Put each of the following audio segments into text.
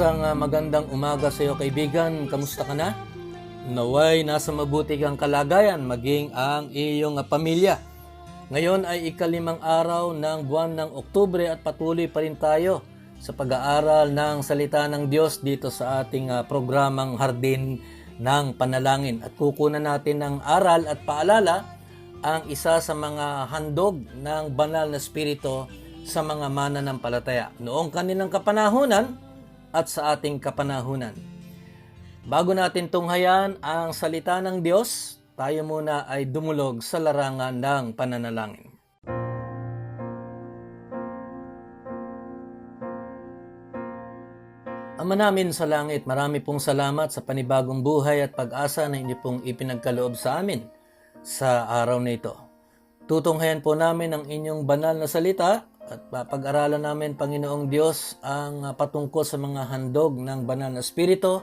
Isang ah, magandang umaga sa iyo kaibigan. Kamusta ka na? Naway nasa mabuti kang kalagayan maging ang iyong ah, pamilya. Ngayon ay ikalimang araw ng buwan ng Oktubre at patuloy pa rin tayo sa pag-aaral ng salita ng Diyos dito sa ating ah, programang Hardin ng Panalangin. At kukunan natin ng aral at paalala ang isa sa mga handog ng banal na spirito sa mga mananampalataya noong kanilang kapanahunan at sa ating kapanahunan. Bago natin tunghayan ang salita ng Diyos, tayo muna ay dumulog sa larangan ng pananalangin. Ama namin sa langit, marami pong salamat sa panibagong buhay at pag-asa na inyo pong ipinagkaloob sa amin sa araw na ito. Tutunghayan po namin ang inyong banal na salita at papag-aralan namin, Panginoong Diyos, ang ah, patungkol sa mga handog ng banal na spirito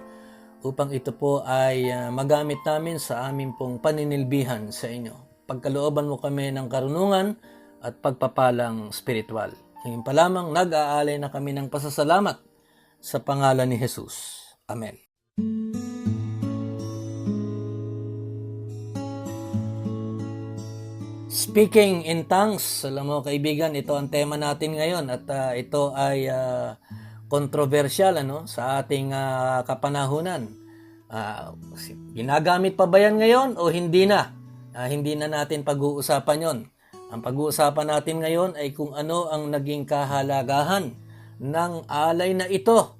upang ito po ay ah, magamit namin sa aming pong paninilbihan sa inyo. Pagkalooban mo kami ng karunungan at pagpapalang spiritual. Ngayon pa lamang nag-aalay na kami ng pasasalamat sa pangalan ni Jesus. Amen. Speaking in tongues, alam mo kaibigan, ito ang tema natin ngayon at ah, ito ay ah, controversial ano sa ating ah, kapanahunan. Ah, si- ginagamit pa ba yan ngayon o hindi na? Ah, hindi na natin pag-uusapan yon. Ang pag-uusapan natin ngayon ay kung ano ang naging kahalagahan ng alay na ito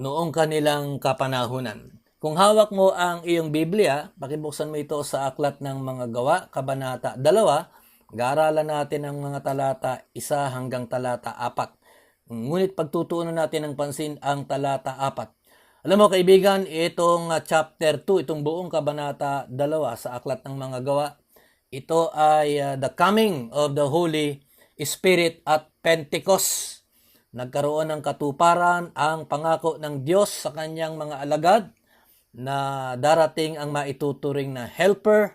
noong kanilang kapanahunan. Kung hawak mo ang iyong Biblia, pakibuksan mo ito sa Aklat ng Mga Gawa, Kabanata 2, Gaaralan natin ang mga talata 1 hanggang talata 4. Ngunit pagtutuunan natin ng pansin ang talata 4. Alam mo kaibigan, itong uh, chapter 2, itong buong Kabanata 2 sa Aklat ng Mga Gawa, ito ay uh, the coming of the Holy Spirit at Pentecost nagkaroon ng katuparan ang pangako ng Diyos sa kanyang mga alagad na darating ang maituturing na helper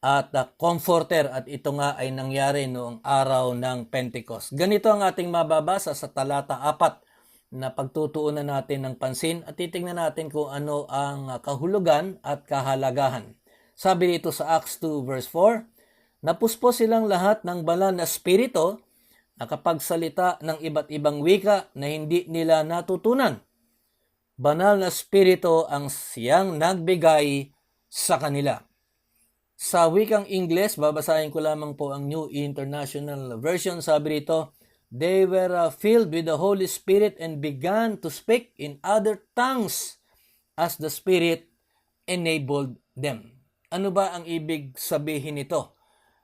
at uh, comforter at ito nga ay nangyari noong araw ng Pentecost. Ganito ang ating mababasa sa talata 4 na pagtutuunan natin ng pansin at titingnan natin kung ano ang kahulugan at kahalagahan. Sabi dito sa Acts 2 verse 4, Napuspos silang lahat ng banal na spirito nakapagsalita ng iba't ibang wika na hindi nila natutunan. Banal na spirito ang siyang nagbigay sa kanila. Sa wikang Ingles, babasahin ko lamang po ang New International Version. Sabi rito, They were uh, filled with the Holy Spirit and began to speak in other tongues as the Spirit enabled them. Ano ba ang ibig sabihin nito?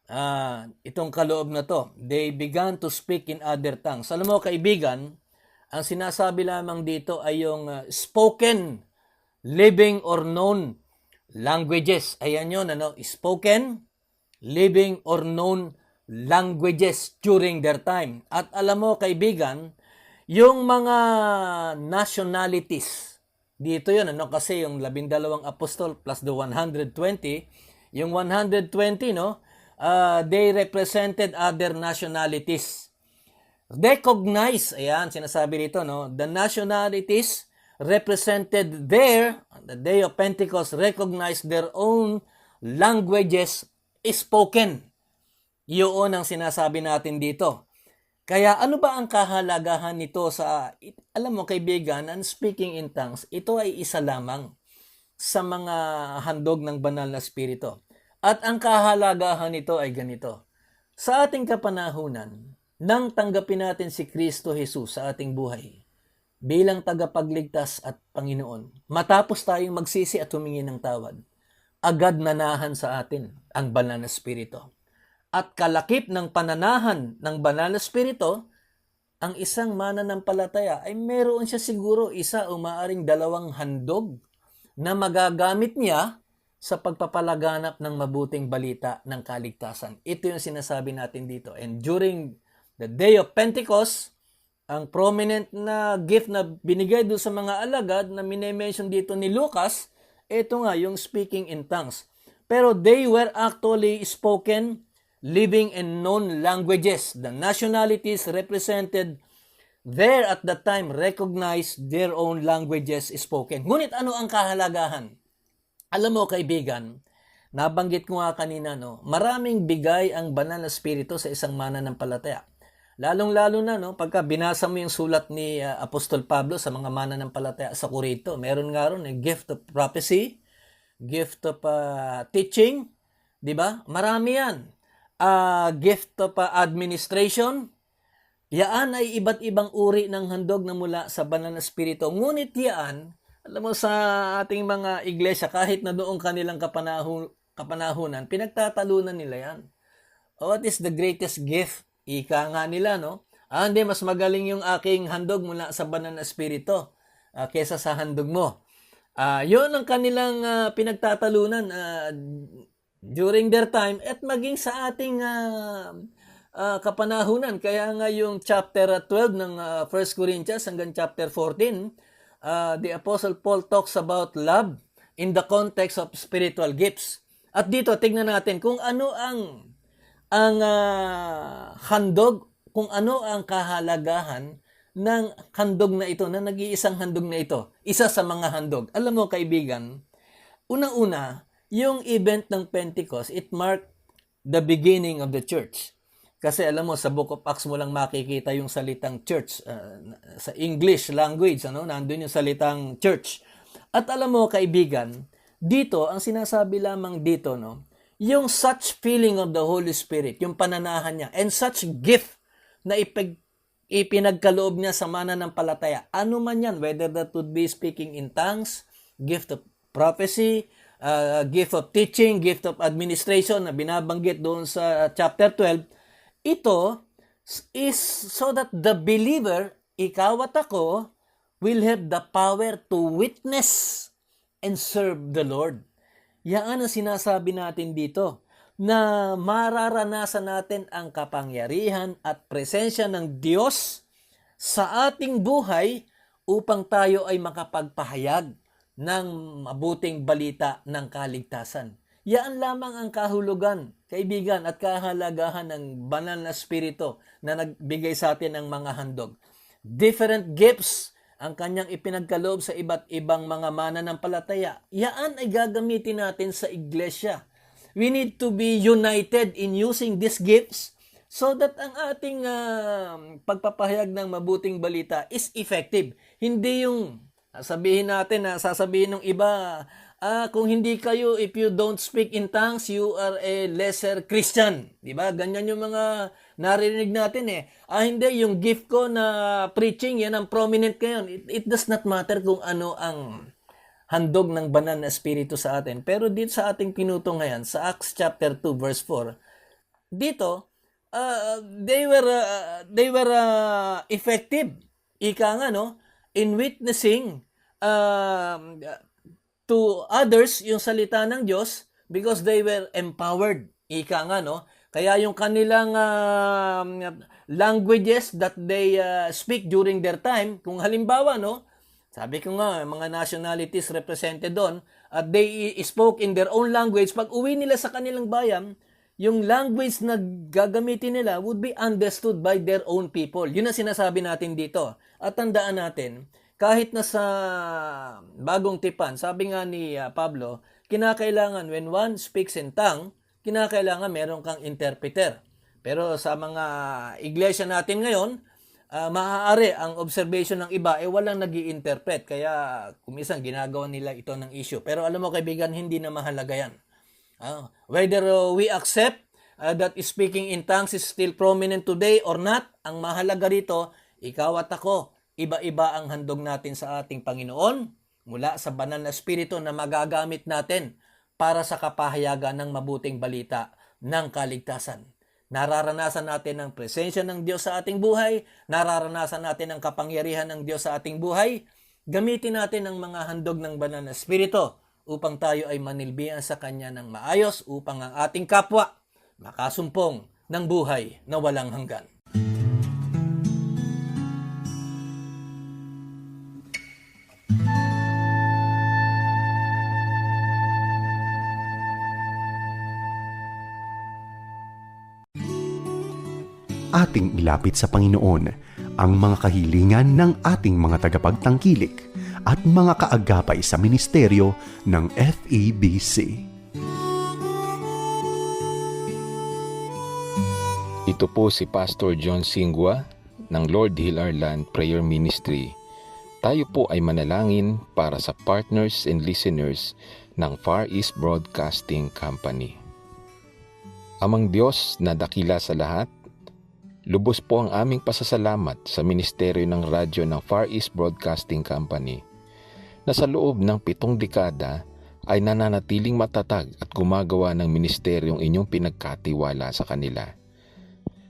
Ah, itong kaloob na to, they began to speak in other tongues. Alam mo kaibigan, ang sinasabi lamang dito ay yung ah, spoken, living or known languages. Ayan yun, ano? Spoken, living or known languages during their time. At alam mo kaibigan, yung mga nationalities, dito yun, ano? Kasi yung labindalawang apostol plus the 120, yung 120, no? uh, they represented other nationalities. Recognize, ayan, sinasabi dito, no? The nationalities represented there, on the day of Pentecost, recognized their own languages spoken. Yun ang sinasabi natin dito. Kaya ano ba ang kahalagahan nito sa, alam mo kaibigan, ang speaking in tongues, ito ay isa lamang sa mga handog ng banal na spirito. At ang kahalagahan nito ay ganito. Sa ating kapanahunan, nang tanggapin natin si Kristo Jesus sa ating buhay bilang tagapagligtas at Panginoon, matapos tayong magsisi at humingi ng tawad, agad nanahan sa atin ang banal na spirito. At kalakip ng pananahan ng banal na spirito, ang isang mananampalataya ay meron siya siguro isa o maaring dalawang handog na magagamit niya sa pagpapalaganap ng mabuting balita ng kaligtasan. Ito yung sinasabi natin dito. And during the day of Pentecost, ang prominent na gift na binigay doon sa mga alagad na minimension dito ni Lucas, ito nga yung speaking in tongues. Pero they were actually spoken living in known languages. The nationalities represented there at that time recognized their own languages spoken. Ngunit ano ang kahalagahan? Alam mo kaibigan, nabanggit ko nga kanina no, maraming bigay ang banal na spirito sa isang mananampalataya. Lalong-lalo na no, pagka binasa mo yung sulat ni uh, Apostol Pablo sa mga mananampalataya sa Korinto, meron nga ron eh, gift of prophecy, gift of uh, teaching, 'di ba? Marami 'yan. Uh, gift of uh, administration, Yaan ay iba't ibang uri ng handog na mula sa banal na spirito. Ngunit yaan, alam mo sa ating mga iglesia, kahit na noong kanilang kapanahu, kapanahunan, pinagtatalunan nila yan. What is the greatest gift? Ika nga nila, no? Ah, hindi, mas magaling yung aking handog mula sa banal na spirito uh, kesa sa handog mo. Ah, yun ang kanilang uh, pinagtatalunan uh, during their time at maging sa ating uh, uh, kapanahunan. Kaya nga yung chapter 12 ng uh, 1 Corinthians hanggang chapter 14, uh, the Apostle Paul talks about love in the context of spiritual gifts. At dito, tignan natin kung ano ang ang uh, handog, kung ano ang kahalagahan ng handog na ito, na nag-iisang handog na ito. Isa sa mga handog. Alam mo, kaibigan, unang-una, yung event ng Pentecost, it marked the beginning of the church. Kasi alam mo, sa Book of Acts mo lang makikita yung salitang church. Uh, sa English language, ano, nandun yung salitang church. At alam mo, kaibigan, dito, ang sinasabi lamang dito, no, yung such feeling of the Holy Spirit, yung pananahan niya, and such gift na ipag, ipinagkaloob niya sa mananampalataya. Ano man yan, whether that would be speaking in tongues, gift of prophecy, uh, gift of teaching, gift of administration na binabanggit doon sa chapter 12, ito is so that the believer, ikaw at ako, will have the power to witness and serve the Lord. Yan ang sinasabi natin dito na mararanasan natin ang kapangyarihan at presensya ng Diyos sa ating buhay upang tayo ay makapagpahayag ng mabuting balita ng kaligtasan. Yan lamang ang kahulugan, kaibigan, at kahalagahan ng banal na spirito na nagbigay sa atin ng mga handog. Different gifts ang kanyang ipinagkaloob sa iba't ibang mga mananampalataya. Yan ay gagamitin natin sa iglesia. We need to be united in using these gifts so that ang ating uh, pagpapahayag ng mabuting balita is effective. Hindi yung sabihin natin na sasabihin ng iba, ah, kung hindi kayo, if you don't speak in tongues, you are a lesser Christian. Di ba? Ganyan yung mga narinig natin eh. Ah, hindi, yung gift ko na preaching, yan ang prominent ngayon. It, it does not matter kung ano ang handog ng banal na espiritu sa atin. Pero dito sa ating pinuto ngayon, sa Acts chapter 2 verse 4, dito, uh, they were uh, they were uh, effective. Ika nga no, in witnessing uh, to others yung salita ng Diyos because they were empowered. Ika nga, no? Kaya yung kanilang uh, languages that they uh, speak during their time, kung halimbawa, no? Sabi ko nga, mga nationalities represented doon, at they spoke in their own language. Pag uwi nila sa kanilang bayan, yung language na gagamitin nila would be understood by their own people. Yun ang sinasabi natin dito. At tandaan natin, kahit na sa bagong tipan, sabi nga ni uh, Pablo, kinakailangan when one speaks in tongue, kinakailangan meron kang interpreter. Pero sa mga iglesia natin ngayon, uh, maaari ang observation ng iba ay eh, walang nag interpret Kaya kumisan ginagawa nila ito ng issue. Pero alam mo kaibigan, hindi na mahalaga yan. Ah, whether uh, we accept uh, that speaking in tongues is still prominent today or not, ang mahalaga rito, ikaw at ako, iba-iba ang handog natin sa ating Panginoon mula sa banal na espiritu na magagamit natin para sa kapahayagan ng mabuting balita ng kaligtasan. Nararanasan natin ang presensya ng Diyos sa ating buhay, nararanasan natin ang kapangyarihan ng Diyos sa ating buhay, gamitin natin ang mga handog ng banal na espiritu upang tayo ay manilbihan sa Kanya ng maayos upang ang ating kapwa makasumpong ng buhay na walang hanggan. Ating ilapit sa Panginoon ang mga kahilingan ng ating mga tagapagtangkilik at mga kaagapay sa ministeryo ng FEBC. Ito po si Pastor John Singwa ng Lord Hill Our Land Prayer Ministry. Tayo po ay manalangin para sa partners and listeners ng Far East Broadcasting Company. Amang Diyos na dakila sa lahat, lubos po ang aming pasasalamat sa ministeryo ng radyo ng Far East Broadcasting Company na sa loob ng pitong dekada ay nananatiling matatag at gumagawa ng ministeryong inyong pinagkatiwala sa kanila.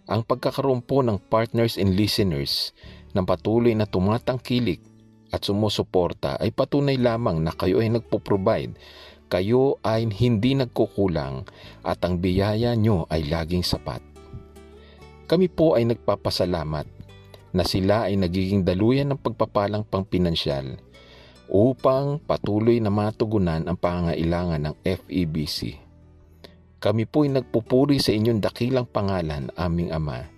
Ang pagkakaroon po ng partners and listeners ng patuloy na tumatangkilik at sumusuporta ay patunay lamang na kayo ay nagpo-provide, kayo ay hindi nagkukulang at ang biyaya nyo ay laging sapat. Kami po ay nagpapasalamat na sila ay nagiging daluyan ng pagpapalang pangpinansyal upang patuloy na matugunan ang pangailangan ng FEBC. Kami po ay nagpupuri sa inyong dakilang pangalan, aming Ama,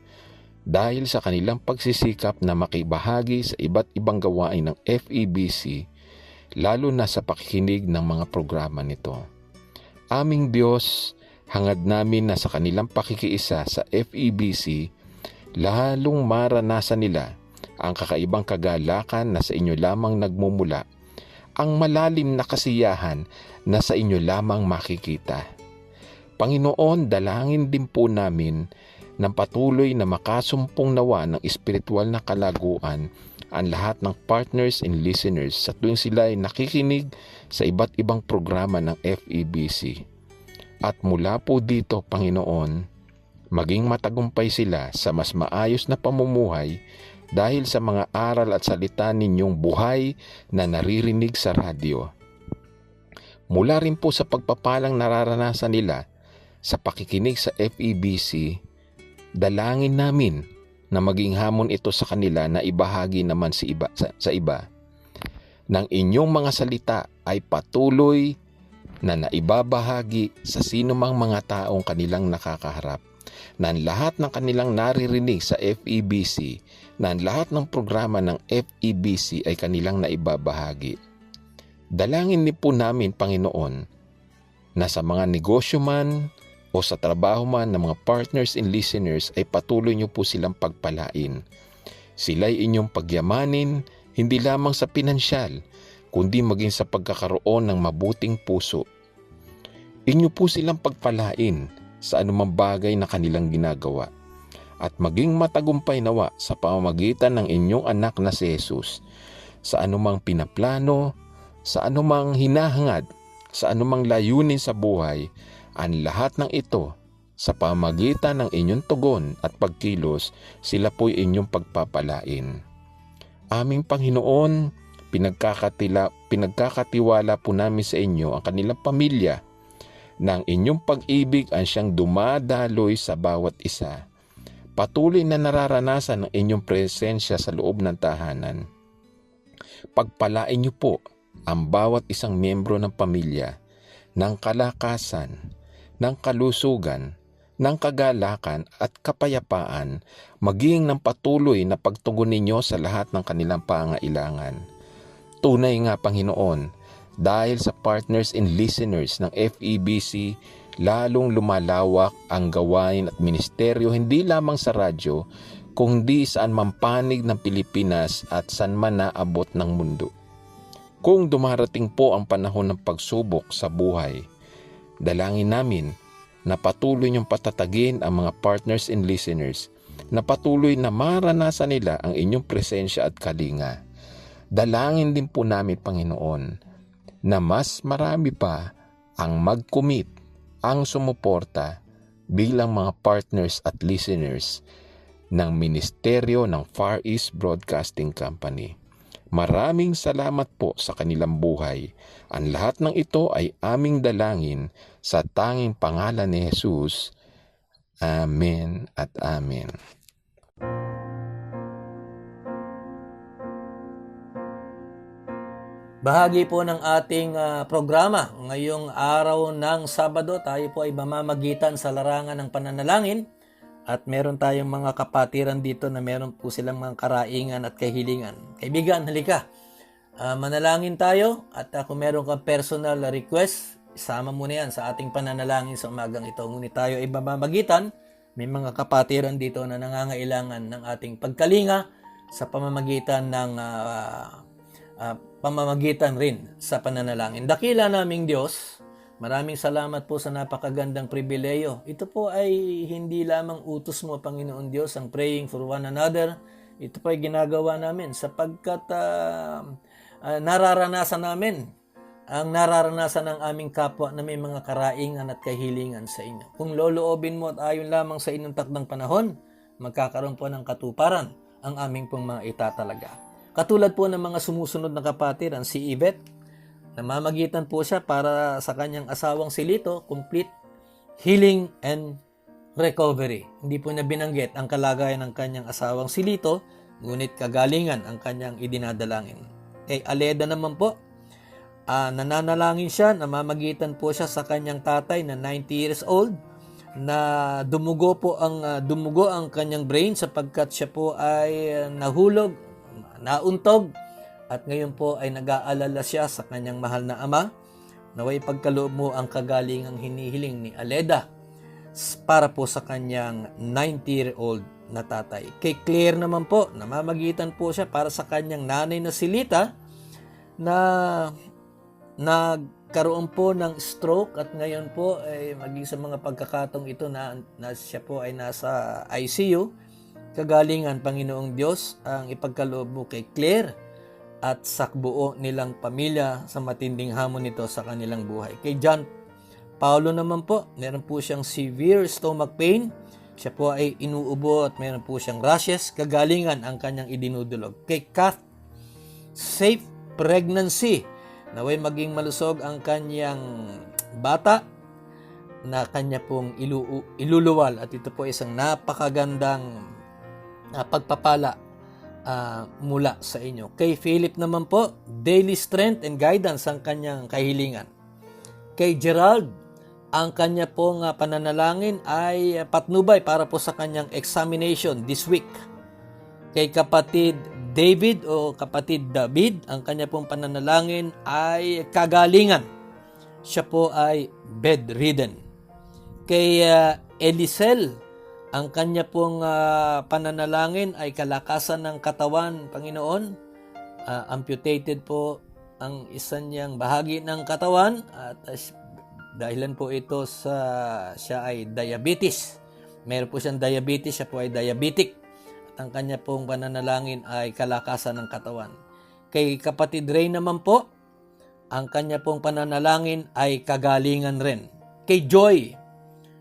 dahil sa kanilang pagsisikap na makibahagi sa iba't ibang gawain ng FEBC, lalo na sa pakikinig ng mga programa nito. Aming Diyos, hangad namin na sa kanilang pakikiisa sa FEBC, lalong maranasan nila ang kakaibang kagalakan na sa inyo lamang nagmumula, ang malalim na kasiyahan na sa inyo lamang makikita. Panginoon, dalangin din po namin ng patuloy na makasumpong nawa ng espiritual na kalaguan ang lahat ng partners and listeners sa tuwing sila ay nakikinig sa iba't ibang programa ng FEBC. At mula po dito, Panginoon, maging matagumpay sila sa mas maayos na pamumuhay dahil sa mga aral at salita ninyong buhay na naririnig sa radyo. Mula rin po sa pagpapalang nararanasan nila sa pakikinig sa FEBC, dalangin namin na maging hamon ito sa kanila na ibahagi naman si iba, sa, sa iba. Nang inyong mga salita ay patuloy na naibabahagi sa sinumang mga taong kanilang nakakaharap na lahat ng kanilang naririnig sa FEBC na lahat ng programa ng FEBC ay kanilang naibabahagi. Dalangin ni po namin, Panginoon, na sa mga negosyo man o sa trabaho man ng mga partners and listeners ay patuloy niyo po silang pagpalain. Sila'y inyong pagyamanin hindi lamang sa pinansyal, kundi maging sa pagkakaroon ng mabuting puso. Inyo po silang pagpalain sa anumang bagay na kanilang ginagawa at maging matagumpay nawa sa pamamagitan ng inyong anak na si Jesus sa anumang pinaplano, sa anumang hinahangad, sa anumang layunin sa buhay, ang lahat ng ito sa pamagitan ng inyong tugon at pagkilos, sila po'y inyong pagpapalain. Aming Panginoon, pinagkakatila, pinagkakatiwala po namin sa inyo ang kanilang pamilya ng inyong pag-ibig ang siyang dumadaloy sa bawat isa. Patuloy na nararanasan ng inyong presensya sa loob ng tahanan. Pagpalain niyo po ang bawat isang miyembro ng pamilya ng kalakasan, ng kalusugan, ng kagalakan at kapayapaan maging ng patuloy na pagtugon ninyo sa lahat ng kanilang pangailangan. Tunay nga Panginoon, dahil sa partners and listeners ng FEBC, lalong lumalawak ang gawain at ministeryo hindi lamang sa radyo, kundi saan man panig ng Pilipinas at saan man naabot ng mundo. Kung dumarating po ang panahon ng pagsubok sa buhay, Dalangin namin na patuloy niyong patatagin ang mga partners and listeners na patuloy na maranasan nila ang inyong presensya at kalinga. Dalangin din po namin, Panginoon, na mas marami pa ang mag-commit, ang sumuporta bilang mga partners at listeners ng Ministeryo ng Far East Broadcasting Company. Maraming salamat po sa kanilang buhay. Ang lahat ng ito ay aming dalangin sa tanging pangalan ni Jesus. Amen at Amen. Bahagi po ng ating ah, programa ngayong araw ng Sabado, tayo po ay mamamagitan sa larangan ng pananalangin at meron tayong mga kapatiran dito na meron po silang mga karaingan at kahilingan. Kaibigan, halika. Ah, manalangin tayo at ah, kung meron kang personal request, isama mo na yan sa ating pananalangin sa umagang ito. Ngunit tayo ay mamamagitan, may mga kapatiran dito na nangangailangan ng ating pagkalinga sa pamamagitan ng ah, ah, pamamagitan rin sa pananalangin. Dakila naming Diyos, maraming salamat po sa napakagandang pribileyo. Ito po ay hindi lamang utos mo, Panginoon Diyos, ang praying for one another. Ito po ay ginagawa namin sapagkat ah, ah, nararanasan namin ang nararanasan ng aming kapwa na may mga karaingan at kahilingan sa inyo. Kung loloobin mo at ayon lamang sa inyong takdang panahon, magkakaroon po ng katuparan ang aming pong mga itatalaga. Katulad po ng mga sumusunod na kapatiran, si Yvette, namamagitan po siya para sa kanyang asawang si Lito, complete healing and recovery. Hindi po niya binanggit ang kalagayan ng kanyang asawang si Lito, ngunit kagalingan ang kanyang idinadalangin. Kay Aleda naman po, ah, nananalangin siya, namamagitan po siya sa kanyang tatay na 90 years old, na dumugo po ang ah, dumugo ang kanyang brain sapagkat siya po ay ah, nahulog, nauntog at ngayon po ay nag-aalala siya sa kanyang mahal na ama. Naway pagkaloob mo ang kagalingang hinihiling ni Aleda para po sa kanyang 90-year-old na tatay. Kay Claire naman po, namamagitan po siya para sa kanyang nanay na si Lita na nagkaroon po ng stroke at ngayon po ay maging sa mga pagkakatong ito na, na siya po ay nasa ICU. Kagalingan, Panginoong Diyos, ang ipagkaloob mo kay Claire at sa buo nilang pamilya sa matinding hamon nito sa kanilang buhay. Kay John Paulo naman po, meron po siyang severe stomach pain. Siya po ay inuubo at meron po siyang rashes. Kagalingan ang kanyang idinudulog. Kay Kath, safe pregnancy. Naway maging malusog ang kanyang bata na kanya pong ilu- iluluwal at ito po isang napakagandang ah, pagpapala ah, mula sa inyo. Kay Philip naman po, daily strength and guidance ang kanyang kahilingan. Kay Gerald, ang kanya pong ah, pananalangin ay patnubay para po sa kanyang examination this week. Kay kapatid David o kapatid David, ang kanya pong pananalangin ay kagalingan. Siya po ay bedridden. Kay ah, Elisel, ang kanya pong ah, pananalangin ay kalakasan ng katawan, Panginoon. Ah, amputated po ang isa niyang bahagi ng katawan at ah, dahilan po ito sa siya ay diabetes. Meron po siyang diabetes, siya po ay diabetic. At ang kanya pong pananalangin ay kalakasan ng katawan. Kay kapatid Ray naman po, ang kanya pong pananalangin ay kagalingan rin. Kay Joy,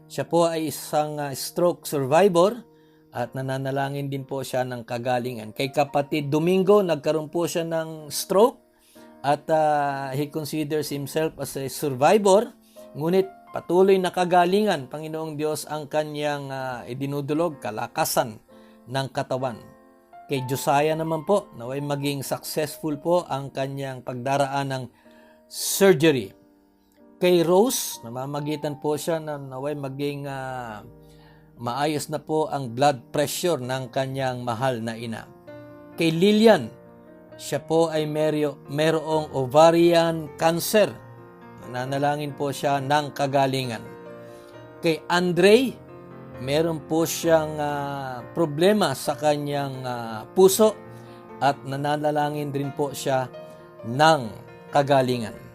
siya po ay isang ah, stroke survivor at nananalangin din po siya ng kagalingan. Kay kapatid Domingo, nagkaroon po siya ng stroke at ah, he considers himself as a survivor. Ngunit patuloy na kagalingan, Panginoong Diyos, ang kanyang ah, idinudulog, kalakasan ng katawan. Kay Josiah naman po, naway maging successful po ang kanyang pagdaraan ng surgery. Kay Rose, namamagitan po siya na naway maging ah, maayos na po ang blood pressure ng kanyang mahal na ina. Kay Lilian, siya po ay meryo, merong ovarian cancer. Nananalangin po siya ng kagalingan. Kay Andre, meron po siyang ah, problema sa kanyang ah, puso at nananalangin din po siya ng kagalingan.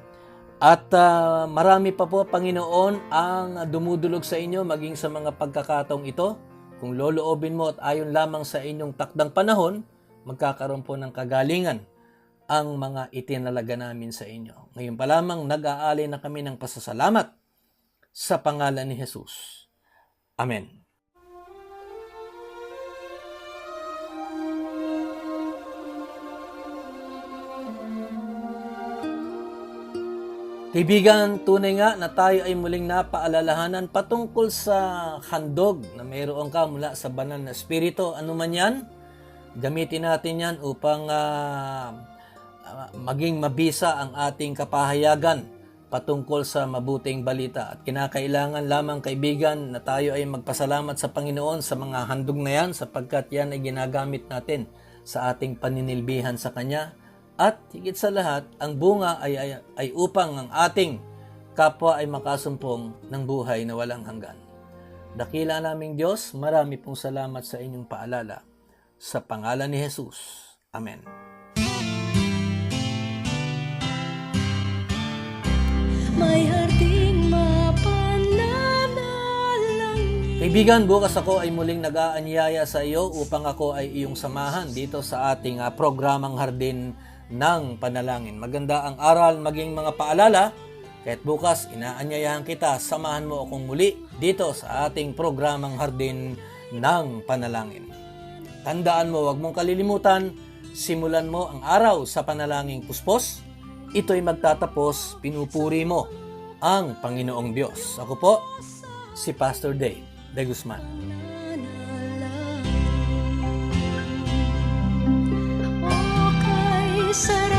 At ah, marami pa po, Panginoon, ang dumudulog sa inyo maging sa mga pagkakataong ito. Kung loloobin mo at ayon lamang sa inyong takdang panahon, magkakaroon po ng kagalingan ang mga itinalaga namin sa inyo. Ngayon pa lamang nag-aali na kami ng pasasalamat sa pangalan ni Jesus. Amen. Kaibigan, tunay nga na tayo ay muling napaalalahanan patungkol sa handog na mayroon ka mula sa banal na espiritu. Ano man yan, gamitin natin yan upang ah, maging mabisa ang ating kapahayagan patungkol sa mabuting balita. At kinakailangan lamang kaibigan na tayo ay magpasalamat sa Panginoon sa mga handog na yan sapagkat yan ay ginagamit natin sa ating paninilbihan sa Kanya. At higit sa lahat, ang bunga ay, ay, ay upang ang ating kapwa ay makasumpong ng buhay na walang hanggan. Dakila naming Diyos, marami pong salamat sa inyong paalala. Sa pangalan ni Jesus. Amen. May mapananalangin Kaibigan, bukas ako ay muling nag-aanyaya sa iyo upang ako ay iyong samahan dito sa ating ah, programang Hardin ng Panalangin. Maganda ang aral, maging mga paalala. Kahit bukas, inaanyayahan kita, samahan mo akong muli dito sa ating programang Hardin ng Panalangin. Tandaan mo, huwag mong kalilimutan, simulan mo ang araw sa panalangin puspos. Ito'y magtatapos, pinupuri mo ang Panginoong Diyos. Ako po, si Pastor Dave de Guzman. O kay sarap